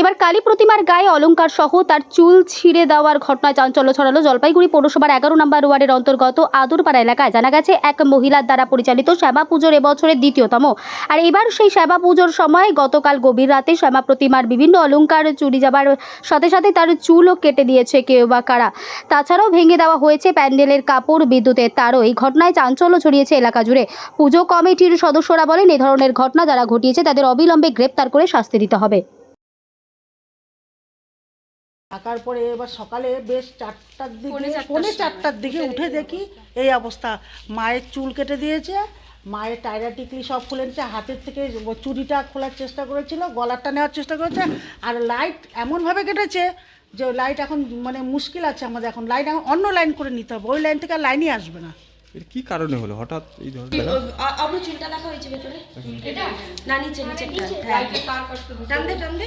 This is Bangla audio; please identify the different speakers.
Speaker 1: এবার কালী প্রতিমার গায়ে অলংকার সহ তার চুল ছিঁড়ে দেওয়ার ঘটনায় চাঞ্চল্য ছড়ালো জলপাইগুড়ি পৌরসভার এগারো নম্বর ওয়ার্ডের অন্তর্গত আদুরপাড়া এলাকায়। জানা গেছে, এক মহিলার দ্বারা পরিচালিত শ্যামা পুজোর এবছরের দ্বিতীয়তম। আর এবার সেই শ্যামা পুজোর সময় গতকাল গভীর রাতে শ্যামা প্রতিমার বিভিন্ন অলংকার চুরি যাবার সাথে সাথে তার চুলও কেটে দিয়েছে কেউ বা কারা। তাছাড়াও ভেঙে দেওয়া হয়েছে প্যান্ডেলের কাপড়, বিদ্যুতের তারও। এই ঘটনায় চাঞ্চল্য ছড়িয়েছে এলাকা জুড়ে। পুজো কমিটির সদস্যরা বলেন, এ ধরনের ঘটনা যারা ঘটিয়েছে, তাদের অবিলম্বে গ্রেপ্তার করে শাস্তি দিতে হবে।
Speaker 2: থাকার পরে এবার সকালে বেশ চারটার দিকে
Speaker 3: পৌনে চারটার
Speaker 2: দিকে উঠে দেখি এই অবস্থা। মায়ের চুল কেটে দিয়েছে মায়ের টায়রা টিকলি সব খুলে নিচ্ছে হাতের থেকে চুরিটা খোলার চেষ্টা করেছিল গলারটা নেওয়ার চেষ্টা করেছে আর লাইট এমনভাবে কেটেছে যে লাইট এখন মানে মুশকিল আছে আমাদের এখন। লাইট এখন অন্য লাইন করে নিতে হবে ওই লাইন থেকে আর লাইনই আসবে না।
Speaker 4: এর কি কারণে হলো? হঠাৎ এই ধরনের
Speaker 3: আবু দেখা হয়েছে ভেতরে? এটা? না নিচে নিচে। হ্যাঁ টান দে টান দে।